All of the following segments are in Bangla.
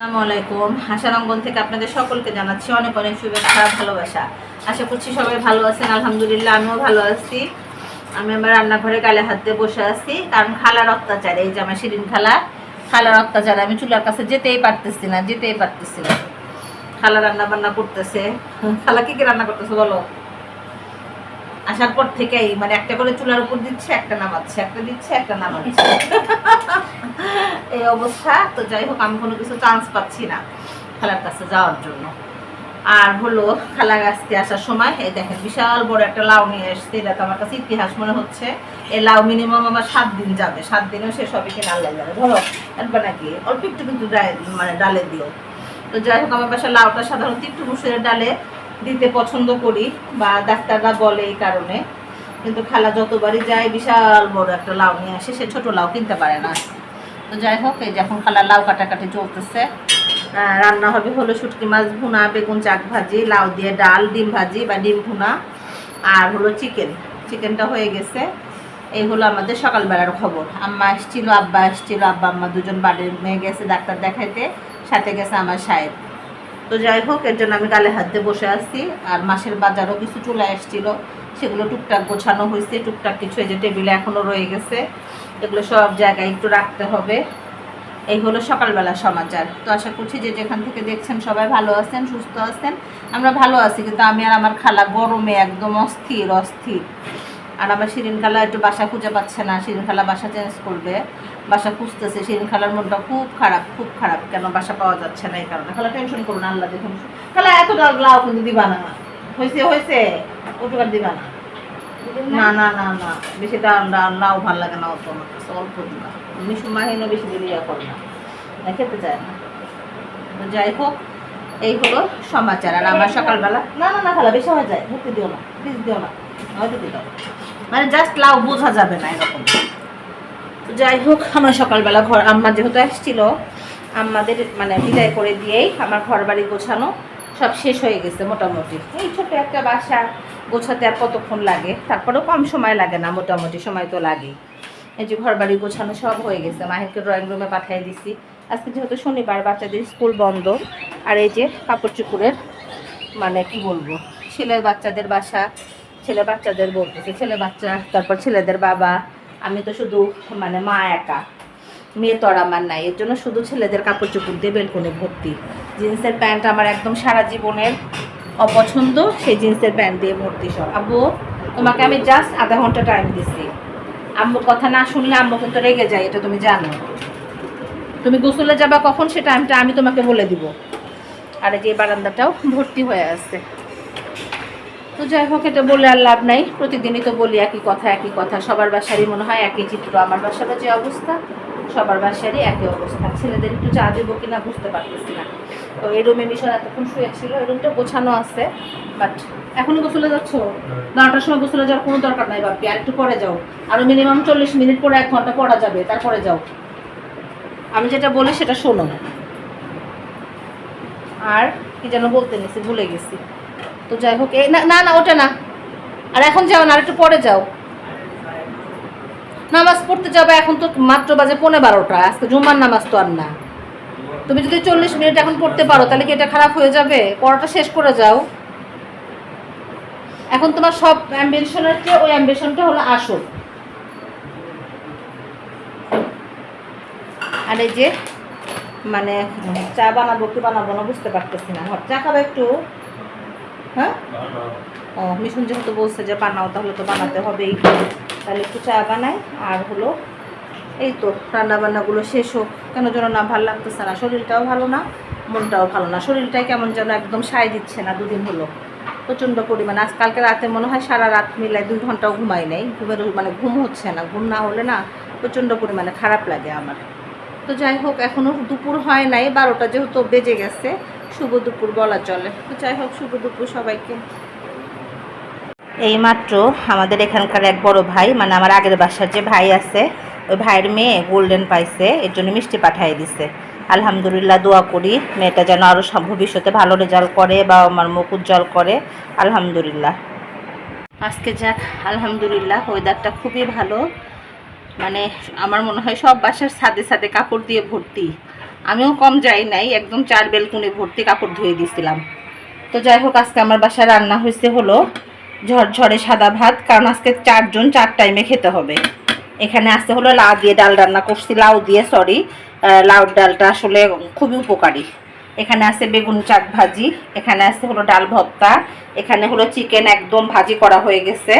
আসসালামু আলাইকুম। হাসারঙ্গন থেকে আপনাদের সকলকে জানাচ্ছি অনেক অনেক শুভেচ্ছা ভালোবাসা। আশা করছি সবাই ভালো আছেন, আলহামদুলিল্লাহ আমিও ভালো আছি। আমি আমার রান্নাঘরে গালে হাত দিয়ে বসে আছি, কারণ খালার অত্যাচার, এই যে আমার শিরিন খালা, খালার অত্যাচার, আমি চুলার কাছে যেতেই পারতেছি না, যেতেই পারতেছি না। খালা রান্না বান্না করতেছে। খালা কি কি রান্না করতেছে বলো? আসার পর থেকেই মানে একটা করে চুলার উপর দিচ্ছে, একটা নামাচ্ছে, একটা দিচ্ছে, একটা নামাচ্ছে। এই অবস্থা। তো যাই হোক, আমি কোনো কিছু চান্স পাচ্ছি না খালার কাছে যাওয়ার জন্য। আর হলো, খালা গাছকে আসার সময়, এই দেখেন, বিশাল বড় একটা লাউ নিয়ে এসছে। এটা তো আমার কাছে ইতিহাস মনে হচ্ছে। এই লাউ মিনিমাম আমার সাত দিন যাবে। সাত দিনেও শেষ হবে কিনা আল্লাহ যাবে ধরো, একবার নাকি অল্প একটু কিন্তু মানে ডালে দিও। তো যাই হোক, আমার বাসায় লাউটা সাধারণত একটু মুসুরের ডালে দিতে পছন্দ করি বা ডাক্তাররা বলে এই কারণে। কিন্তু খালা যতবারই যায়, বিশাল বড় একটা লাউ নিয়ে আসে, সে ছোট লাউ কিনতে পারে না। তো যাই হোক, এই যখন খালা লাউ কাটাকাটি চলতেছে। রান্না হবে হলো শুটকি মাছ ভুনা, বেগুন চাক ভাজি, লাউ দিয়ে ডাল, ডিম ভাজি বা ডিম ভুনা, আর হলো চিকেন। চিকেনটা হয়ে গেছে। এই হলো আমাদের সকালবেলার খবর। আম্মা এসছিল, আব্বা এসছিল, আব্বা আম্মা দুজন বাড়ির মেয়ে গেছে ডাক্তার দেখাইতে, সাথে গেছে আমার সাহেব। তো যাই হোক, এর জন্য আমি গালে হাত দিয়ে বসে আছি। আর মাসের বাজারও কিছু চলে এসেছিল সেগুলো টুকটাক গোছানো হয়েছে। টুকটাক কিছু এই যে টেবিলে এখনও রয়ে গেছে। এগুলো সব জায়গায় একটু রাখতে হবে। এই হলো সকালবেলা সমাচার। তো আশা করছি যে যেখান থেকে দেখছেন সবাই ভালো আছেন, সুস্থ আছেন। আমরা ভালো আছি, কিন্তু আমি আর আমার খালা গরমে একদম অস্থির অস্থির। আর আমার শিরিন খালা একটু বাসা খুঁজে পাচ্ছে না শিরিন খালা বাসা চেঞ্জ করবে, বাসা খুঁজতেছে শিরিন খালার মনটা খুব খারাপ খুব খারাপ, কেন বাসা পাওয়া যাচ্ছে না এই কারণে। খালা টেনশন করুন আল্লাহ দেখুন খালা, এত লাউ কিন্তু দিবা না। হয়েছে হয়েছে ওটুকার দিবা না। না না না না, বেশি লাউ ভালো লাগে না অত আমার কাছে, অল্প দিবা। এমনি সময় হেন বেশি দিলে ইয়া করে না। খেতে চায় না। যাই হোক, এই হলো সমাচার। আর আমার সকালবেলা না না না, খালা, বেশি হয়ে যায়। ধরতে দিও না প্লিজ দিও না। হয়তো দিও মানে জাস্ট লাউ বোঝা যাবে না এরকম। যাই হোক, আমার সকালবেলা ঘর আম্মা যেহেতু এসেছিল আম্মাদের মানে বিদায় করে দিয়েই আমার ঘর বাড়ি গোছানো সব শেষ হয়ে গেছে মোটামুটি। এই ছোট একটা বাসা গোছাতে আর কতক্ষণ লাগে? তারপরেও কম সময় লাগে না, মোটামুটি সময় তো লাগেই। এই যে ঘর বাড়ি গোছানো সব হয়ে গেছে মাহিরকে ড্রয়িং রুমে পাঠিয়ে দিছি। আজকে যেহেতু শনিবার, বাচ্চাদের স্কুল বন্ধ। আর এই যে কাপড় চুকুরের মানে কি বলব ছেলের বাচ্চাদের বাসা ছেলে বাচ্চাদের বলতেছে, ছেলে বাচ্চা, তারপর ছেলেদের বাবা, আমি তো শুধু মানে মা একা। মেয়ে তো আমার নাই, এর জন্য শুধু ছেলেদের কাপড় চোপড় দিয়ে বেলকনে ভর্তি। জিন্সের প্যান্ট আমার একদম সারা জীবনের অপছন্দ, সেই জিন্সের প্যান্ট দিয়ে ভর্তি সব। আব্বু, তোমাকে আমি জাস্ট আধা ঘণ্টা টাইম দিচ্ছি আম্মুর কথা না শুনলে আম্মু কিন্তু রেগে যায়, এটা তুমি জানো। তুমি গোসলে যাবা কখন সে টাইমটা আমি তোমাকে বলে দিব। আর যে বারান্দাটাও ভর্তি হয়ে আছে। তো যাই হোক এটা বলে আর লাভ নাই। প্রতিদিনই তো বলি একই কথা একই কথা। সবার বাসারই মনে হয় একই চিত্র। আমার বাসারও যে অবস্থা সবার বাসারই একই অবস্থা। ছেলেদের একটু চা দেবো কিনা বুঝতে পারতেছি না। তো এই রুমে মিশন এতক্ষণ শুয়েছিল এই রুমটা গোছানো আছে। বাট এখনই গোসলে যাচ্ছ? নটার সময় গোসলে যাওয়ার কোনো দরকার নাই বাপি আর একটু পরে যাও। আরও মিনিমাম চল্লিশ মিনিট পরে এক ঘণ্টা পড়া যাবে। তারপরে যাও। আমি যেটা বলি সেটা শোনো। আর কি যেন বলতে নিছি ভুলে গেছি। তো যাই হোক না না ওটা না। আর এখন যাও না, আর একটু পরে যাও। নামাজ পড়তে যাবে এখন তো মাত্র বাজে পনেরো বারোটা, আজকে জুম্মার নামাজ তো আর না। তুমি যদি চল্লিশ মিনিট এখন পড়তে পারো, তাহলে কি এটা খারাপ হয়ে যাবে? পড়াটা শেষ করে যাও। এখন তোমার সব অ্যাম্বিশনের চেয়ে ওই অ্যাম্বিশনটা হলো আসল। আর এই যে মানে চা বানাবো কি বানাবো না বুঝতে পারতেছি না। চা খাবে একটু। হ্যাঁ? ও মিশন যেহেতু বলছে যে বানাও, তাহলে তো বানাতে হবেই। তাহলে একটু চা বানাই, আর হলো এই তো রান্না বান্নাগুলো শেষ হোক। কেন যেন না ভালো লাগতেছে না, শরীরটাও ভালো না, মনটাও ভালো না। শরীরটাই কেমন যেন একদম সায় দিচ্ছে না দুদিন হলো। প্রচণ্ড পরিমাণে আজকালকে রাতে মনে হয় সারা রাত মিলাই দুই ঘন্টাও ঘুমাই নাই। ঘুমের মানে ঘুম হচ্ছে না, ঘুম না হলে না প্রচণ্ড পরিমাণে খারাপ লাগে আমার। তো যাই হোক এখনও দুপুর হয় নাই, বারোটা যেহেতু বেজে গেছে শুভ দুপুর বলা চলে। যাই হোক, শুভ দুপুর সবাইকে। এইমাত্র আমাদের এখানকার এক বড় ভাই মানে আমার আগের বাসার যে ভাই আছে, ওই ভাইয়ের মেয়ে গোল্ডেন পাইছে, এর জন্য মিষ্টি পাঠিয়ে দিছে। আলহামদুলিল্লাহ দোয়া করি, মেয়েটা যেন আরও ভবিষ্যতে ভালো রেজাল্ট করে বা আমার মুখ উজ্জ্বল করে। আলহামদুলিল্লাহ। আজকে যাক, আলহামদুলিল্লাহ ওয়েদারটা খুবই ভালো। মানে আমার মনে হয় সব বাসার ছাদে ছাদে কাপড় দিয়ে ভর্তি। আমিও কম যাই নাই, একদম চার বেলকুনে ভর্তি কাপড় ধুয়ে দিয়েছিলাম তো যাই হোক, আজকে আমার বাসায় রান্না হয়েছে হলো ঝরঝরে সাদা ভাত, কারণ আজকে চারজন চার টাইমে খেতে হবে। এখানে আসতে হলো লাউ দিয়ে ডাল রান্না করছি, লাউ দিয়ে সরি লাউ ডালটা আসলে খুবই উপকারী। এখানে আছে বেগুন চাট ভাজি, এখানে আছে হলো ডাল ভর্তা, এখানে হলো চিকেন একদম ভাজি করা হয়ে গেছে।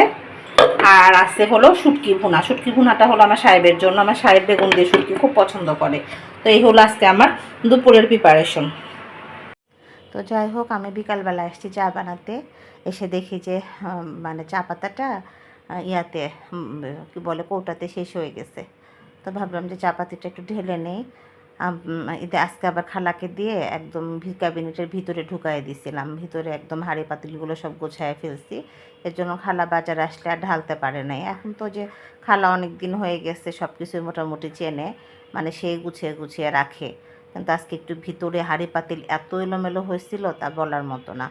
আর আছে হলো শুটকি ভুনা। শুটকি ভুনাটা হলো আমার সাহেবের জন্য। আমার সাহেব বেগুন দিয়ে শুটকি খুব পছন্দ করে। তো এই হলো আজকে আমার দুপুরের প্রিপারেশন তো যাই হোক, আমি বিকালবেলা এসেছি চা বানাতে। এসে দেখি যে মানে চা পাতাটা ইয়াতে কি বলে, কৌটাতে শেষ হয়ে গেছে। তো ভাবলাম যে চা পাতিটা একটু ঢেলে নেই। এতে আজকে আবার খালাকে দিয়ে একদম ক্যাবিনেটের ভিতরে ঢুকাই দিয়েছিলাম ভিতরে একদম হাঁড়ি পাতিলগুলো সব গোছায় ফেলছি। এর জন্য খালা বাজার আসলে আর ঢালতে পারে নাই। এখন তো যে খালা অনেক দিন হয়ে গেছে সব কিছুই মোটামুটি চেনে মানে সে গুছিয়ে গুছিয়ে রাখে। কিন্তু আজকে একটু ভিতরে হাঁড়ি পাতিল এত এলোমেলো হয়েছিল তা বলার মতো না।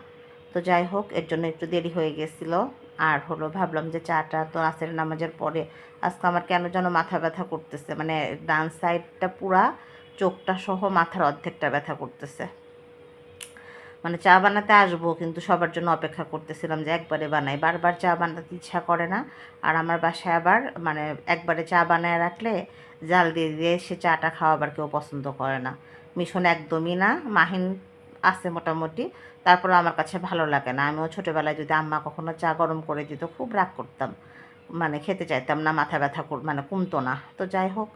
তো যাই হোক, এর জন্য একটু দেরি হয়ে গেছিল। আর হলো ভাবলাম যে চাটা তো আসের নামাজের পরে, আজকে আমার কেন যেন মাথা ব্যথা করতেছে। মানে ডান সাইডটা পুরা চোখটা সহ মাথার অর্ধেকটা ব্যথা করতেছে। মানে চা বানাতে আসব, কিন্তু সবার জন্য অপেক্ষা করতেছিলাম যে একবারে বানাই। বারবার চা বানাতে ইচ্ছা করে না। আর আমার বাসায় আবার মানে একবারে চা বানায় রাখলে জাল দিয়ে দিয়ে সে চাটা খাওয়া আবার কেউ পছন্দ করে না। মিশন একদমই না, মাহিন আছে মোটামুটি। তারপরে আমার কাছে ভালো লাগে না। আমিও ছোটোবেলায় যদি আম্মা কখনো চা গরম করে দিত, খুব রাগ করতাম। মানে খেতে চাইতাম না, মাথা ব্যথা মানে কমতো না। তো যাই হোক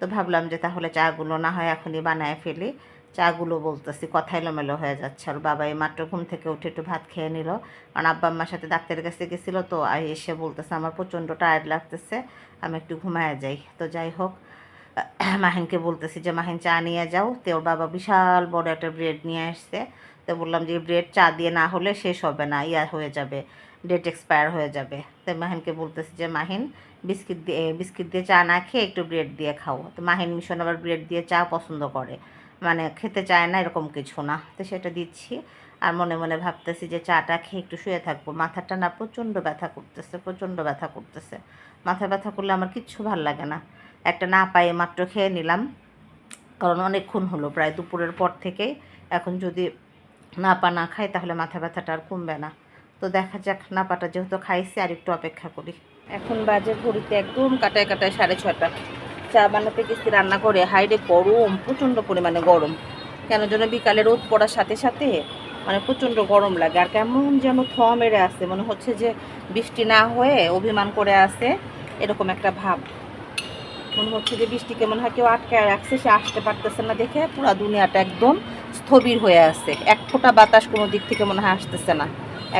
তো ভাবলাম যে তাহলে চাগুলো না হয় এখনই বানায় ফেলি। চাগুলো বলতেছি, কথা এলোমেলো হয়ে যাচ্ছে। আর বাবা এই মাত্র ঘুম থেকে উঠে একটু ভাত খেয়ে নিল। কারণ আব্বা আম্মার সাথে ডাক্তারের কাছে গেছিল তো এসে বলতেছে, আমার প্রচণ্ড টায়ার্ড লাগতেছে, আমি একটু ঘুমায় যাই। তো যাই হোক মাহিনকে বলতেছি যে, মাহিন, চা নিয়ে যাও। তো ওর বাবা বিশাল বড় একটা ব্রেড নিয়ে আসছে। তো বললাম যে ব্রেড চা দিয়ে না হলে শেষ হবে না, ইয়া হয়ে যাবে, ডেট এক্সপায়ার হয়ে যাবে। তো মাহিনকে বলতেছি যে, মাহিন, বিস্কিট দিয়ে বিস্কিট দিয়ে চা না খেয়ে একটু ব্রেড দিয়ে খাও। তো মাহিন মিশন আবার ব্রেড দিয়ে চা পছন্দ করে। মানে খেতে চায় না, এরকম কিছু না। তো সেটা দিচ্ছি। আর মনে মনে ভাবতেছি যে চাটা খেয়ে একটু শুয়ে থাকব। মাথাটা না প্রচণ্ড ব্যথা করতেছে, প্রচণ্ড ব্যথা করতেছে। মাথা ব্যথা করলে আমার কিচ্ছু ভালো লাগে না। একটা না পায়ে মাত্র খেয়ে নিলাম। কারণ অনেকক্ষণ হলো, প্রায় দুপুরের পর থেকেই এখন যদি না পা না খাই, তাহলে মাথা ব্যথাটা আর কমবে না। তো দেখা যাক, না পাটা যেহেতু খাইছি, আর একটু অপেক্ষা করি। এখন বাজে ঘড়িতে একদম কাটায় কাটায় সাড়ে ছটা চা বানাতে গেছি, রান্না করে। হাইরে গরম, প্রচণ্ড পরিমাণে গরম। কেন যেন বিকালে রোদ পড়ার সাথে সাথে মানে প্রচণ্ড গরম লাগে। আর কেমন যেন থ মেরে আছে, মনে হচ্ছে যে বৃষ্টি না হয়ে অভিমান করে আছে, এরকম একটা ভাব। মনে হচ্ছে যে বৃষ্টিকে মনে হয়, কেউ আটকায় রাখছে, সে আসতে পারতেছে না দেখে পুরো দুনিয়াটা একদম স্থবির হয়ে আছে। এক ফোঁটা বাতাস কোনো দিক থেকে মনে হয় আসতেছে না,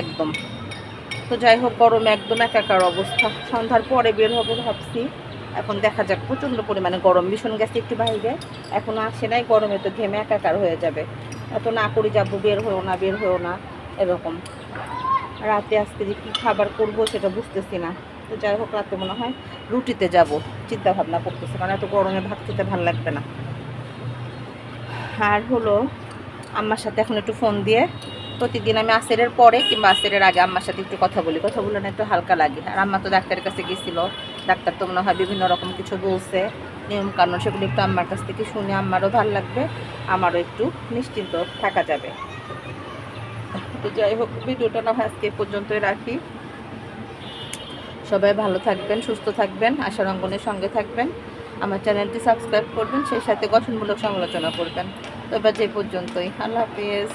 একদম। তো যাই হোক, গরমে একদম একাকার অবস্থা। সন্ধ্যার পরে বের হব ভাবছি। এখন দেখা যাক, প্রচণ্ড পরিমাণে গরম। ভীষণ গেছে একটু বাইরে। এখনও আসে নাই, গরমে তো ঘেমে একাকার হয়ে যাবে। এত না করে যাব, বের হয়েও না, বের হয়েও না, এরকম। রাতে আজকে যে কী খাবার করব সেটা বুঝতেছি না। তো যাই হোক, রাতে মনে হয় রুটিতে যাব চিন্তা ভাবনা করতেছে, কারণ এত গরমে ভাত খেতে ভালো লাগবে না। আর হলো, আম্মার সাথে এখন একটু ফোন দিয়ে, প্রতিদিন আমি আসেরের পরে কিংবা আসেরের আগে আম্মার সাথে একটু কথা বলি। কথা বলে না একটু হালকা লাগে। আর আম্মা তো ডাক্তারের কাছে গেছিল, ডাক্তার তো মনে হয় বিভিন্ন রকম কিছু বলছে। নিয়ম কানুন সেগুলো একটু আম্মার কাছ থেকে শুনে আম্মারও ভালো লাগবে, আমারও একটু নিশ্চিন্ত থাকা যাবে। তো যাই হোক, ভিডিওটা না আজকে পর্যন্তই রাখি। সবাই ভালো থাকবেন, সুস্থ থাকবেন, আশার অঙ্গনের সঙ্গে থাকবেন। আমার চ্যানেলটি সাবস্ক্রাইব করবেন, সেই সাথে গঠনমূলক সমালোচনা করবেন। তো এবার যে পর্যন্তই, আল্লাহ হাফিজ।